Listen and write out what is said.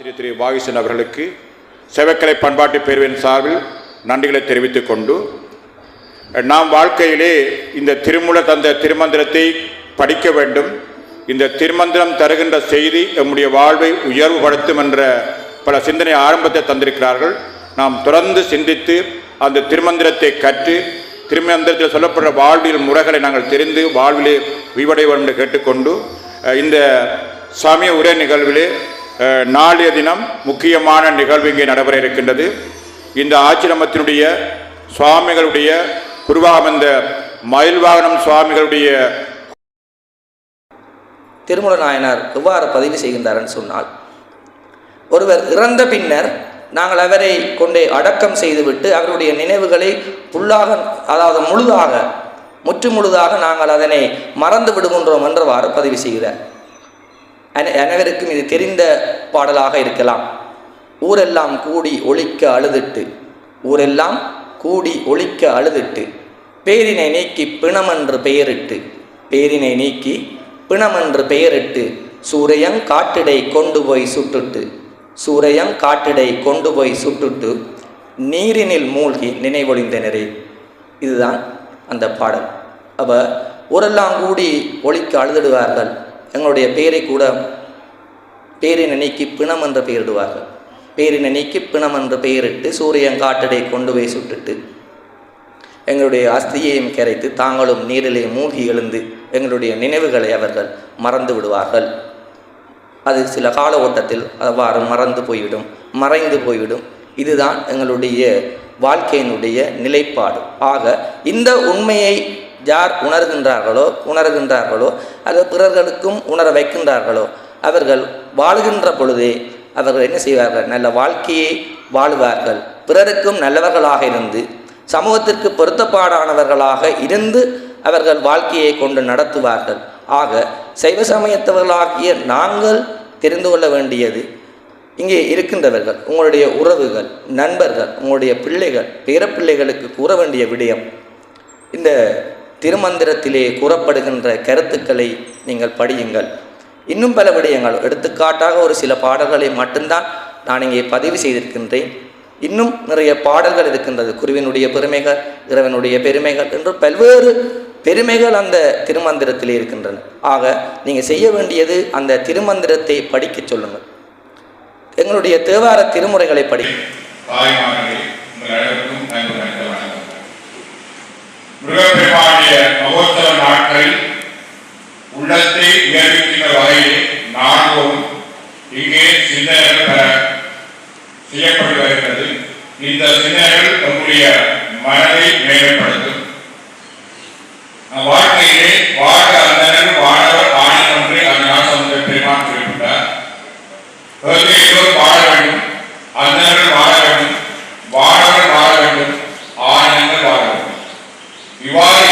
ஆசிரியர் திரு வாகிசன் அவர்களுக்கு செவக்கலை பண்பாட்டு பேரவையின் சார்பில் நன்றிகளை தெரிவித்துக் கொண்டு நாம் வாழ்க்கையிலே இந்த திருமூல தந்த திருமந்திரத்தை படிக்க வேண்டும். இந்த திருமந்திரம் தருகின்ற செய்தி நம்முடைய வாழ்வை உயர்வுபடுத்தும் என்ற பல சிந்தனை ஆரம்பத்தை தந்திருக்கிறார்கள். நாம் தொடர்ந்து சிந்தித்து அந்த திருமந்திரத்தை கற்று திருமந்திரத்தில் சொல்லப்படுற வாழ்வியல் முறைகளை நாங்கள் தெரிந்து வாழ்விலே விவடைவோம் என்று கேட்டுக்கொண்டு இந்த சமய உரை நிகழ்விலே நாளைய தினம் முக்கியமான நிகழ்வு இங்கே நடைபெற இருக்கின்றது. இந்த ஆச்சிரமத்தினுடைய சுவாமிகளுடைய குருவாகமந்த மயில்வாகனம் சுவாமிகளுடைய திருமண நாயனார் எவ்வாறு பதிவு செய்கின்றார்னு சொன்னால் ஒருவர் இறந்த பின்னர் நாங்கள் அவரை கொண்டே அடக்கம் செய்துவிட்டு அவருடைய நினைவுகளை புல்லாக அதாவது முழுதாக முற்று முழுதாக நாங்கள் அதனை மறந்து விடுகின்றோம் என்றவாறு பதிவு செய்கிறார். அனைவருக்கும் இது தெரிந்த பாடலாக இருக்கலாம். ஊரெல்லாம் கூடி ஒழிக்க அழுதுட்டு ஊரெல்லாம் கூடி ஒழிக்க அழுதுட்டு பேரினை நீக்கி பிணமென்று பெயரிட்டு பேரினை நீக்கி பிணமென்று பெயரிட்டு சூரையங் காட்டிடை கொண்டு போய் சுட்டுட்டு சூரையங் காட்டிடை கொண்டு போய் சுட்டுட்டு நீரினில் மூழ்கி நினைவொழிந்தனரே. இதுதான் அந்த பாடல். அப்போ ஊரெல்லாம் கூடி ஒழிக்க அழுதுடுவார்கள். எங்களுடைய பெயரை கூட பேரினை நீக்கி பிணம் என்று பெயரிடுவார்கள். பேரினை நீக்கி பிணம் என்று பெயரிட்டு சூரியன் காட்டடை கொண்டு போய் சுட்டுட்டு எங்களுடைய அஸ்தியையும் கரைத்து தாங்களும் நீரிலே மூழ்கி எழுந்து எங்களுடைய நினைவுகளை அவர்கள் மறந்து விடுவார்கள். அது சில கால ஓட்டத்தில் அவ்வாறு மறந்து போய்விடும் மறைந்து போய்விடும். இதுதான் எங்களுடைய வாழ்க்கையினுடைய நிலைப்பாடு. ஆக இந்த உண்மையை யார் உணர்கின்றார்களோ உணர்கின்றார்களோ அது பிறர்களுக்கும் உணர வைக்கின்றார்களோ? அவர்கள் வாழுகின்ற பொழுதே அவர்கள் என்ன செய்வார்கள்? நல்ல வாழ்க்கையை வாழுவார்கள். பிறருக்கும் நல்லவர்களாக இருந்து சமூகத்திற்கு பொருத்தப்பாடானவர்களாக இருந்து அவர்கள் வாழ்க்கையை கொண்டு நடத்துவார்கள். ஆக சைவ சமயத்தவர்களாகிய நாங்கள் தெரிந்து கொள்ள வேண்டியது இங்கே இருக்கின்றவர்கள் உங்களுடைய உறவுகள் நண்பர்கள் உங்களுடைய பிள்ளைகள் பேரப்பிள்ளைகளுக்கு கூற வேண்டிய விடயம். இந்த திருமந்திரத்திலே கூறப்படுகின்ற கருத்துக்களை நீங்கள் படியுங்கள். இன்னும் பல விடயங்கள். எடுத்துக்காட்டாக ஒரு சில பாடல்களை மட்டும்தான் நான் இங்கே பதிவு செய்திருக்கின்றேன். இன்னும் நிறைய பாடல்கள் இருக்கின்றது. குருவினுடைய பெருமைகள் இறைவனுடைய பெருமைகள் என்று பல்வேறு பெருமைகள் அந்த திருமந்திரத்தில் இருக்கின்றன. ஆக நீங்கள் செய்ய வேண்டியது அந்த திருமந்திரத்தை படிக்கச் சொல்லுங்கள். எங்களுடைய தேவார திருமுறைகளை படி. தாய்மார்களே செய்யப்பட்டு வருகிறது. இந்த சிந்தனைகள் நம்முடைய மனதை மேம்படுத்தும். வாழ்க்கையிலே வாழ அந்தனர் வாழவர் ஆணன் என்று அந்நாள் சொந்த பெருமான் குறிப்பிட்டார். வாழ வேண்டும் அந்தனர் வாழ வேண்டும் வாழவர் வாழ வேண்டும் ஆணங்கள் வாழ வேண்டும். இவ்வாறு